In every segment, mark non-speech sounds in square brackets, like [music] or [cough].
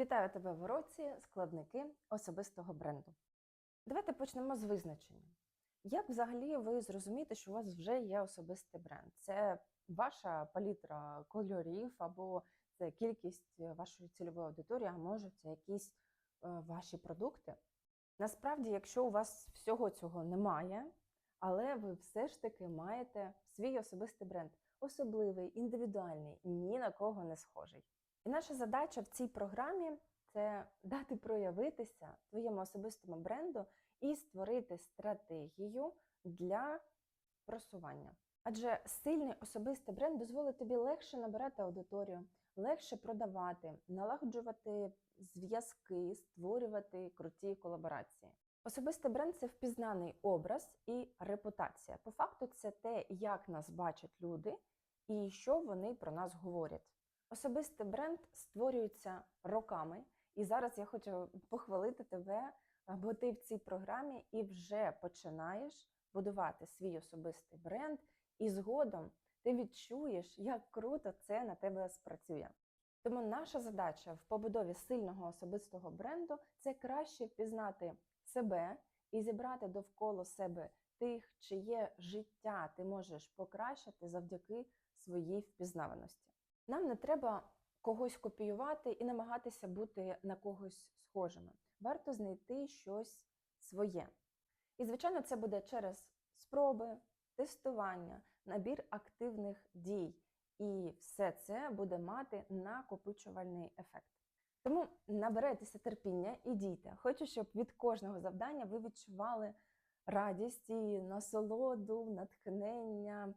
Вітаю тебе в уроці складники особистого бренду. Давайте почнемо з визначення. Як взагалі ви зрозумієте, що у вас вже є особистий бренд? Це ваша палітра кольорів, або це кількість вашої цільової аудиторії, а може це якісь е, ваші продукти? Насправді, якщо у вас всього цього немає, але ви все ж таки маєте свій особистий бренд, особливий, індивідуальний, ні на кого не схожий. І наша задача в цій програмі це дати проявитися твоєму особистому бренду і створити стратегію для просування. Адже сильний особистий бренд дозволить тобі легше набирати аудиторію, легше продавати, налагоджувати зв'язки, створювати круті колаборації. Особистий бренд це впізнаний образ і репутація. По факту, це те, як нас бачать люди і що вони про нас говорять. Особистий бренд створюється роками, і зараз я хочу похвалити тебе, бо ти в цій програмі і вже починаєш будувати свій особистий бренд, і згодом ти відчуєш, як круто це на тебе спрацює. Тому наша задача в побудові сильного особистого бренду це краще впізнати себе і зібрати довкола себе тих, чиє життя ти можеш покращити завдяки своїй впізнаваності. Нам не треба когось копіювати і намагатися бути на когось схожими. Варто знайти щось своє. І, звичайно, це буде через спроби, тестування, набір активних дій. І все це буде мати накопичувальний ефект. Тому наберайтеся терпіння і дійте. Хочу, щоб від кожного завдання ви відчували радість і насолоду, натхнення,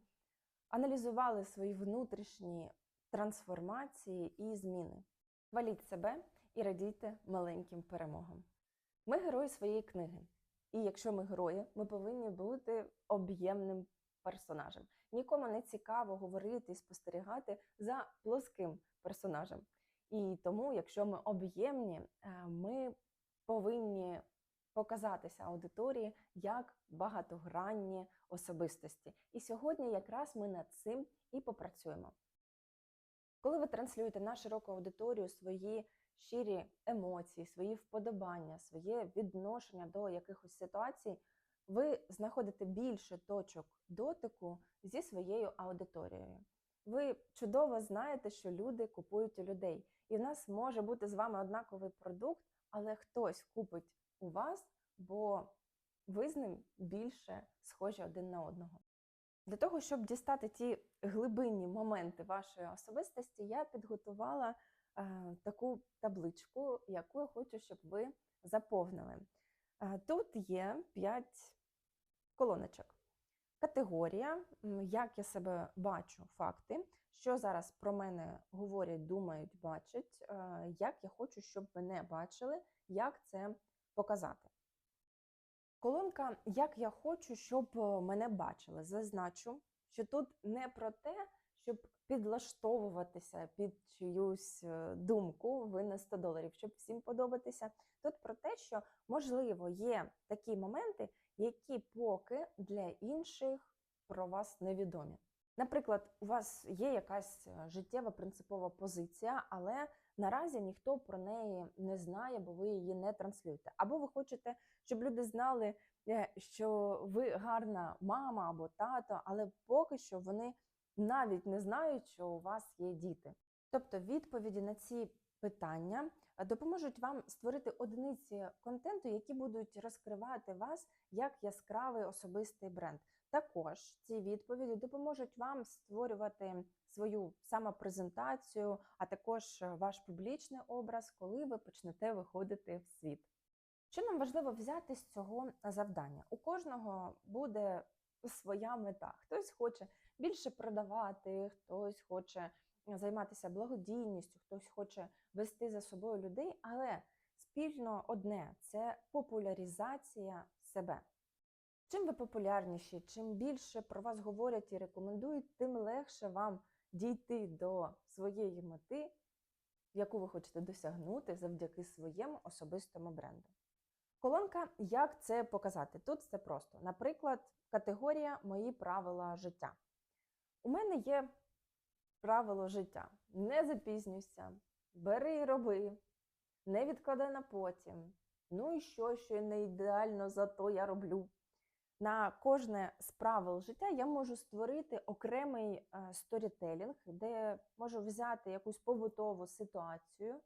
аналізували свої внутрішні трансформації і зміни. Хваліть себе і радійте маленьким перемогам. Ми герої своєї книги. І якщо ми герої, ми повинні бути об'ємним персонажем. Нікому не цікаво говорити і спостерігати за плоским персонажем. І тому, якщо ми об'ємні, е, ми повинні показатися аудиторії як багатогранні особистості. І сьогодні якраз ми над цим і попрацюємо. Коли ви транслюєте на широку аудиторію свої щирі емоції, свої вподобання, своє відношення до якихось ситуацій, ви знаходите більше точок дотику зі своєю аудиторією. Ви чудово знаєте, що люди купують у людей, і в нас може бути з вами однаковий продукт, але хтось купить у вас, бо ви з ним більше схожі один на одного. Для того, щоб дістати ті глибинні моменти вашої особистості, я підготувала е, таку табличку, яку я хочу, щоб ви заповнили. Е, тут є 5 колоночок. Категорія, як я себе бачу, факти, що зараз про мене говорять, думають, бачать, е, як я хочу, щоб мене бачили, як це показати. Колонка Як я хочу, щоб е, мене бачили. Зазначу, що тут не про те, щоб підлаштовуватися під чиюсь е, думку, ви на 100 доларів, щоб всім подобатися. Тут про те, що можливо є такі моменти, які поки для інших про вас невідомі. Наприклад, у вас є якась е, життєва принципова позиція, але наразі ніхто про неї не знає, бо ви її не транслюєте. Або ви хочете, щоб люди знали, е, що ви гарна мама або тато, але поки що вони навіть не знають, що у вас є діти. Тобто відповіді на ці питання е, допоможуть вам створити одиниці контенту, які будуть розкривати вас як яскравий особистий бренд. Також ці відповіді допоможуть вам створювати свою самопрезентацію, а також е, ваш публічний образ, коли ви почнете виходити в світ. Що нам важливо взяти з цього завдання? У кожного буде своя мета. Хтось хоче більше продавати, хтось хоче займатися благодійністю, хтось хоче вести за собою людей, але спільно одне це популяризація себе. Чим ви популярніші, чим більше про вас говорять і рекомендують, тим легше вам дійти до своєї мети, яку ви хочете досягнути завдяки своєму особистому бренду. Колонка Як це показати? Тут все просто. Наприклад, категорія Мої правила життя. У мене є правило життя. Не запізнюйся, бери і роби, не відкладай на потім. Ну і що, що не ідеально, зато я роблю. На кожне з правил життя я можу створити окремий е, сторітелінг, де можу взяти якусь побутову ситуацію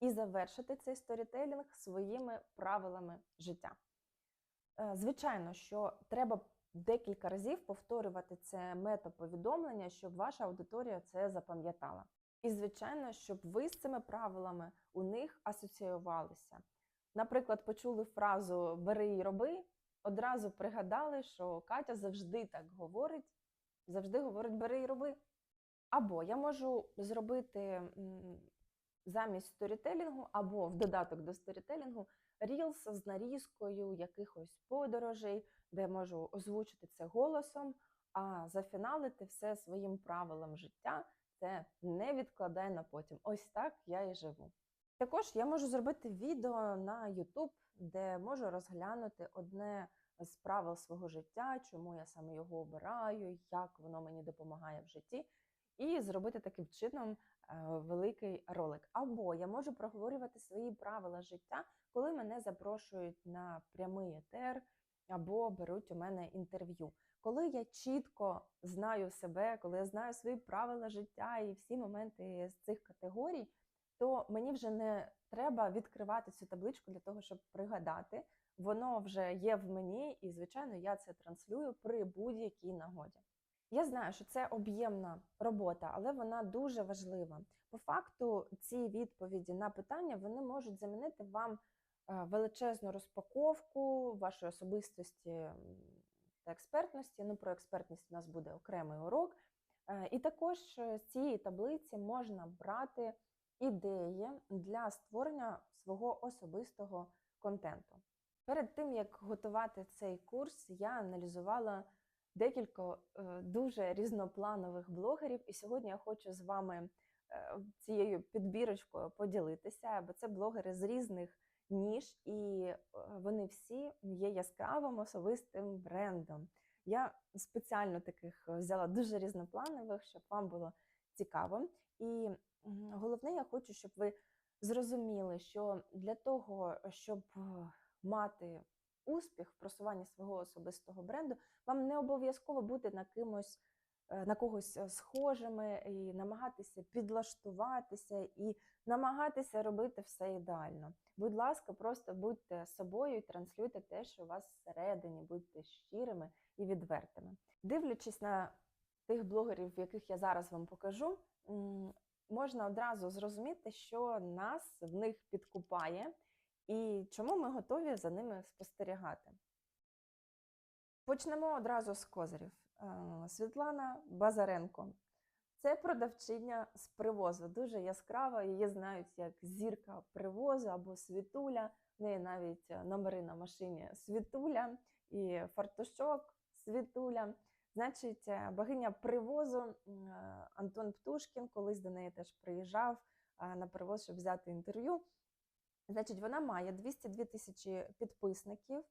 і завершити цей сторітелінг своїми правилами життя. Е, Звичайно, що треба декілька разів повторювати це метаповідомлення, щоб ваша аудиторія це запам'ятала. І, звичайно, щоб ви з цими правилами у них асоціювалися. Наприклад, почули фразу Бери і роби, одразу пригадали, що Катя завжди так говорить, завжди говорить Бери і роби. Або я можу зробити замість сторітелінгу, або в додаток до сторітелінгу рілс з нарізкою якихось подорожей, де можу озвучити це голосом, а зафіналити все своїм правилам життя. Це не відкладай на потім. Ось так я і живу. Також я можу зробити відео на YouTube, де можу розглянути одне з правил свого життя, чому я саме його обираю, як воно мені допомагає в житті, і зробити таким чином е, великий ролик. Або я можу проговорювати свої правила життя, коли мене запрошують на прямий етер, або беруть у мене інтерв'ю. Коли я чітко знаю себе, коли я знаю свої правила життя і всі моменти з цих категорій, то мені вже не треба відкривати цю табличку для того, щоб пригадати. Воно вже є в мені, і, звичайно, я це транслюю при будь-якій нагоді. Я знаю, що це об'ємна робота, але вона дуже важлива. По факту, ці відповіді на питання вони можуть замінити вам е, величезну розпаковку вашої особистості та експертності. Ну, про експертність у нас буде окремий урок. Е, І також е, з цієї таблиці можна брати ідеї для створення свого особистого контенту. Перед тим як готувати цей курс, я аналізувала декілька е, дуже різнопланових блогерів, і сьогодні я хочу з вами е, цією підбірочкою поділитися, бо це блогери з різних ніж, і е, вони всі є яскравим особистим брендом. Я спеціально таких взяла дуже різнопланових, щоб вам було цікаво. І головне, я хочу, щоб ви зрозуміли, що для того, щоб е, мати успіх в просуванні свого особистого бренду, вам не обов'язково бути на кимось. е, На когось е, схожими і намагатися підлаштуватися і намагатися робити все ідеально. Будь ласка, просто будьте собою і транслюйте те, що у вас всередині, будьте щирими і відвертими. Дивлячись на тих блогерів, яких я зараз вам покажу, можна одразу зрозуміти, що нас в них підкупає і чому ми готові за ними спостерігати. Почнемо одразу з козирів. Е, Світлана Базаренко. Це продавчиня з привозу, дуже яскрава. Її знають як зірка привозу або світуля. В неї навіть е, номери на машині світуля і фартушок світуля. Значить, е, богиня привозу е, Антон Птушкін колись до неї теж приїжджав е, на привоз, щоб взяти інтерв'ю. Значить, вона має 202 тисячі підписників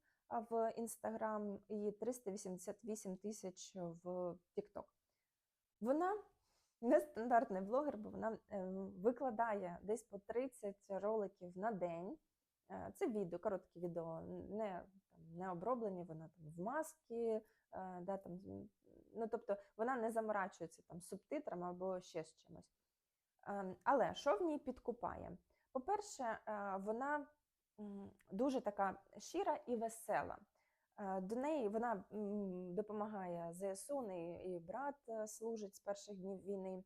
в Інстаграм і 388 тисяч в TikTok. Вона нестандартний блогер, бо вона викладає десь по 30 роликів на день. Це відео, короткі відео, не, не оброблені, вона там в маски, е, да, там, ну, тобто вона не заморачується там субтитрами або ще з чимось. Ем, Але що в ній підкупає? По-перше, е, вона дуже така щира і весела. Е, До неї вона допомагає ЗСУ, неї і брат е, служить з перших днів війни.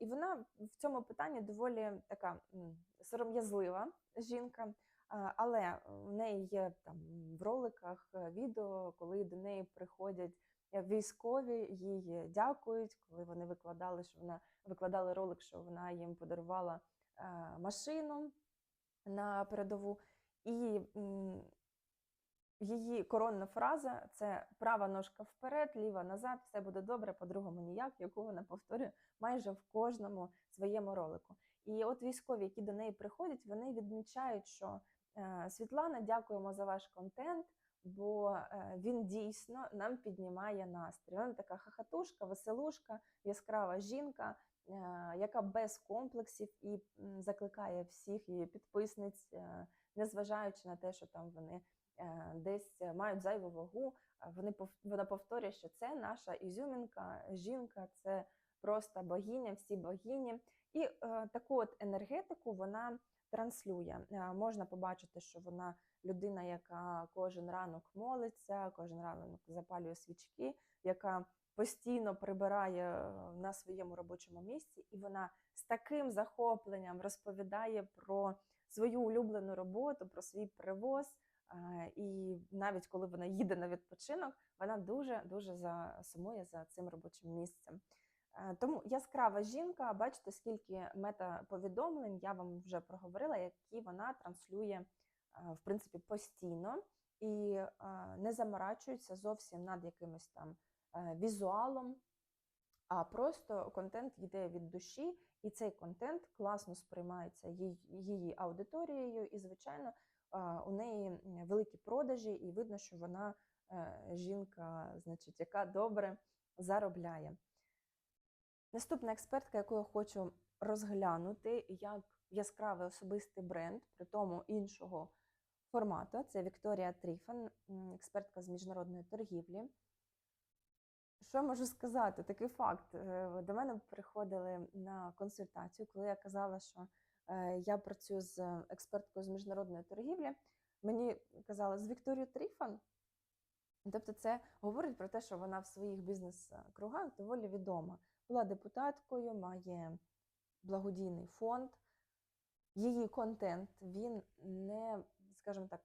І вона в цьому питанні доволі така сором'язлива жінка, але в неї є там в роликах е, відео, коли до неї приходять е, військові, їй дякують, коли вони викладали, що вона викладали ролик, що вона їм подарувала е, машину на передову. І її коронна фраза це права ножка вперед, ліва назад, все буде добре, по-другому ніяк, яку вона повторює майже в кожному своєму ролику. І от військові, які до неї приходять, вони відмічають, що Світлана, дякуємо за ваш контент, бо е, він дійсно нам піднімає настрій. Вона така хахатушка, веселушка, яскрава жінка, е, яка без комплексів і закликає всіх її підписниць, е, незважаючи на те, що там вони е, десь мають зайву вагу. е, Вони вона повторює, що це наша ізюмінка, жінка, це просто богиня, всі богині. І е, таку от енергетику вона транслює. Е, можна побачити, що вона людина, яка кожен ранок молиться, кожен ранок запалює свічки, яка постійно прибирає е, на своєму робочому місці, і вона з таким захопленням розповідає про свою улюблену роботу, про свій привоз. Е, І навіть коли вона їде на відпочинок, вона дуже дуже засумує за цим робочим місцем. Е, Тому яскрава жінка, бачите, скільки метаповідомлень я вам вже проговорила, які вона транслює е, в принципі постійно і е, не заморачується зовсім над якимось там візуалом, а просто контент йде від душі, і цей контент класно сприймається її, аудиторією, і, звичайно, у неї великі продажі, і видно, що вона жінка, значить, яка добре заробляє. Наступна експертка, яку я хочу розглянути як яскравий особистий бренд, при тому іншого формату, це Вікторія Тріфан, експертка з міжнародної торгівлі. Що можу сказати? Такий факт. Е, До мене приходили на консультацію, коли я казала, що е, я працюю з експерткою з міжнародної торгівлі. Мені казали з Вікторією Тріфан. Тобто, це говорить про те, що вона в своїх бізнес-кругах доволі відома. Була депутаткою, має благодійний фонд. Її контент він не, скажімо так,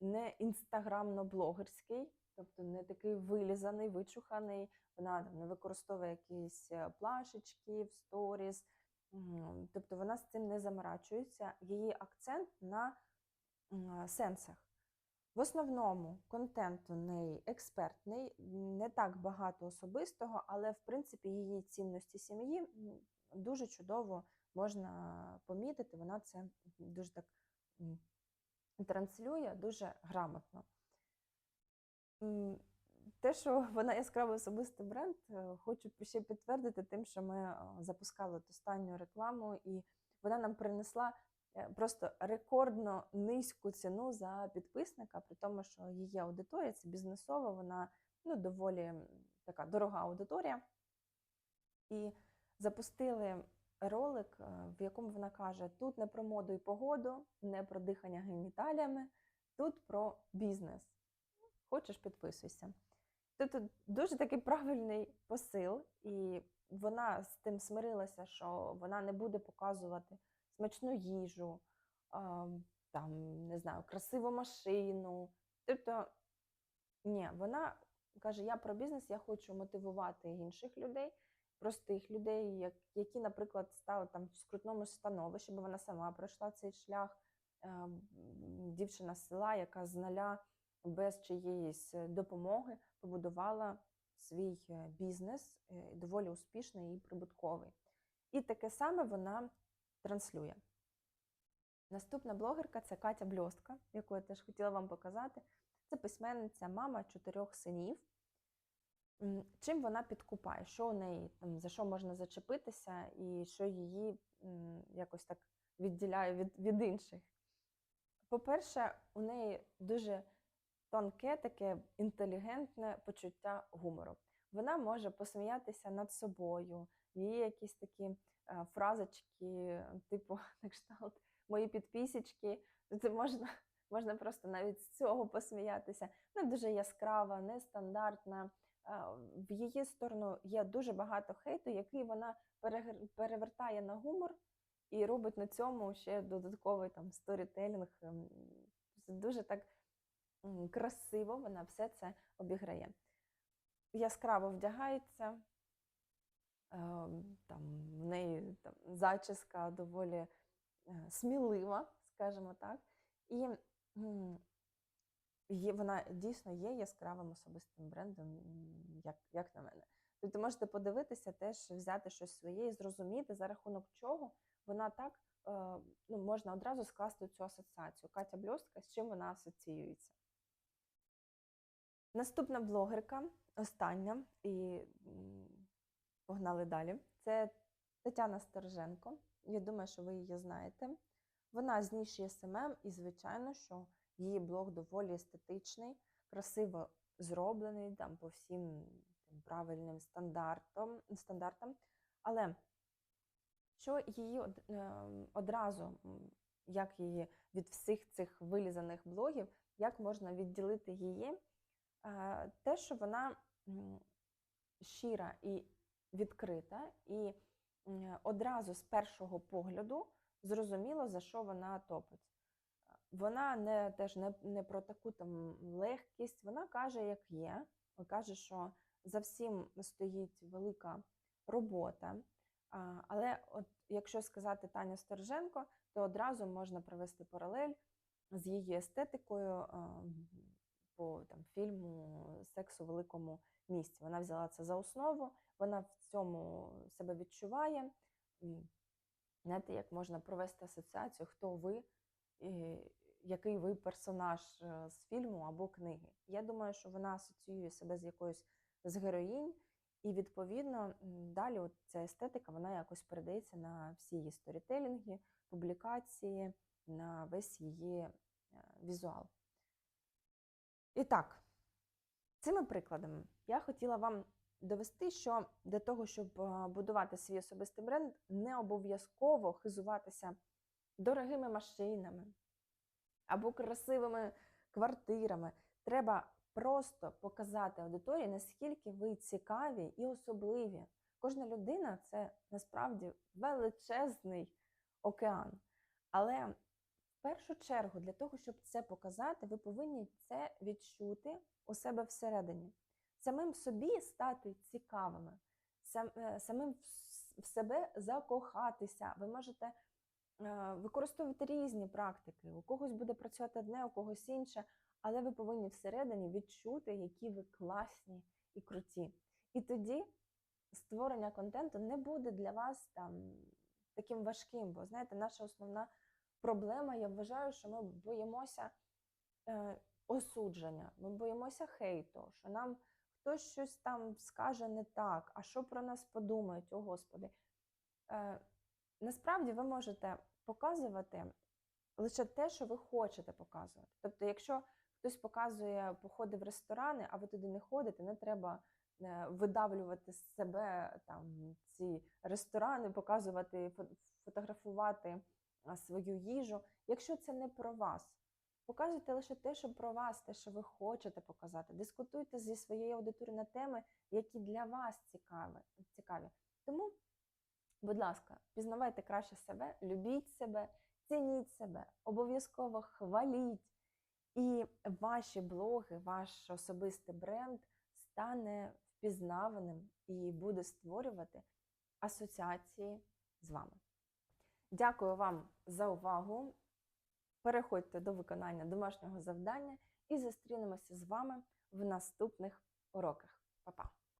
не інстаграмно-блогерський, тобто не такий вилізаний, вичуханий. Вона там не використовує якісь е, плашечки в сторіс. Тобто вона з цим не заморачується. Її акцент на сенсах. В основному контент у неї експертний, не так багато особистого, але в принципі її цінності сім'ї дуже чудово можна помітити. Вона це дуже так транслює дуже грамотно. Те, що [laughs] вона яскравий особистий бренд, е, хочу ще підтвердити тим, що ми е, запускали останню рекламу, і вона нам принесла просто рекордно низьку ціну за підписника, при тому, що її аудиторія це бізнесова, вона ну, доволі така дорога аудиторія. І запустили ролик, е, в якому вона каже: тут не про моду і погоду, не про дихання геніталіями, тут про бізнес. Хочеш, підписуйся. Тобто дуже такий правильний посил, і вона з тим смирилася, що вона не буде показувати смачну їжу, там, не знаю, красиву машину. Тобто, ні, вона каже: я про бізнес, я хочу мотивувати інших людей, простих людей, які, наприклад, стали там в скрутному становищі, бо вона сама пройшла цей шлях. Е, Дівчина з села, яка з нуля без чиєїсь е, допомоги побудувала свій е, бізнес, е, доволі успішний і прибутковий. І таке саме вона транслює. Наступна блогерка це Катя Бльостка, яку я теж хотіла вам показати. Це письменниця, мама чотирьох синів. Чим вона підкупає? Що у неї там за що можна зачепитися, і що її якось так відділяє від, від інших? По-перше, у неї дуже тонке, таке інтелігентне почуття гумору. Вона може посміятися над собою. Її якісь такі е, фразочки, типу, [laughs] на кшталт мої підписочки. Це можна, можна просто навіть з цього посміятися. Вона дуже яскрава, нестандартна. Е, В її сторону є дуже багато хейту, який вона перевертає на гумор і робить на цьому ще додатковий там сторітелінг. Ем, дуже так красиво вона все це обіграє. Яскраво вдягається, там, в неї там, зачіска доволі е, смілива, скажімо так. І вона дійсно є яскравим особистим брендом, як, як на мене. Тобто можете подивитися, теж взяти щось своє і зрозуміти, за рахунок чого вона так е, ну, можна одразу скласти цю асоціацію. Катя Бльостка, з чим вона асоціюється. Наступна блогерка, остання, і погнали далі. Це Тетяна Стороженко. Я думаю, що ви її знаєте. Вона з ніші СММ, і, звичайно, що її блог доволі естетичний, красиво зроблений там по всім тим правильним стандартам, стандартам. Але що її ем, одразу, як її від всіх цих вилізаних блогів, як можна відділити її? Е, Те, що вона щира і відкрита, і одразу з першого погляду зрозуміло, за що вона топить. Вона не теж не, не про таку там легкість, вона каже, як є, каже, що за всім стоїть велика робота. Але от якщо сказати Таня Сторженко, то одразу можна провести паралель з її естетикою по там, фільму Секс у великому місті. Вона взяла це за основу, вона в цьому себе відчуває. Знаєте, як можна провести асоціацію, хто ви, який ви персонаж е, з фільму або книги. Я думаю, що вона асоціює себе з якоюсь з героїнь, і відповідно далі от ця естетика вона якось передається на всі її сторітелінги, публікації, на весь її е, візуал. І так, цими прикладами я хотіла вам довести, що для того, щоб е, будувати свій особистий бренд, не обов'язково хизуватися дорогими машинами або красивими квартирами. Треба просто показати аудиторії, наскільки ви цікаві і особливі. Кожна людина це насправді величезний океан. Але першу чергу, для того, щоб це показати, ви повинні це відчути у себе всередині. Самим собі стати цікавими, е, самим в в себе закохатися. Ви можете е, використовувати різні практики. У когось буде працювати одне, у когось інше, але ви повинні всередині відчути, які ви класні і круті. І тоді створення контенту не буде для вас там таким важким. Бо знаєте, наша основна проблема, я вважаю, що ми боїмося е, осудження, ми боїмося хейту, що нам хтось щось там скаже не так, а що про нас подумають, о Господи. Е, насправді ви можете показувати лише те, що ви хочете показувати. Тобто, якщо хтось показує походи в ресторани, а ви туди не ходите, не треба е, видавлювати з себе там ці ресторани, показувати, фо- фотографувати свою їжу. Якщо це не про вас, показуйте лише те, що про вас, те, що ви хочете показати. Дискутуйте зі своєю аудиторією на теми, які для вас цікаві. Тому, будь ласка, пізнавайте краще себе, любіть себе, цініть себе, обов'язково хваліть. І ваші блоги, ваш особистий бренд стане впізнаваним і буде створювати асоціації з вами. Дякую вам за увагу. Переходьте до виконання домашнього завдання і зустрінемося з вами в наступних уроках. Па-па!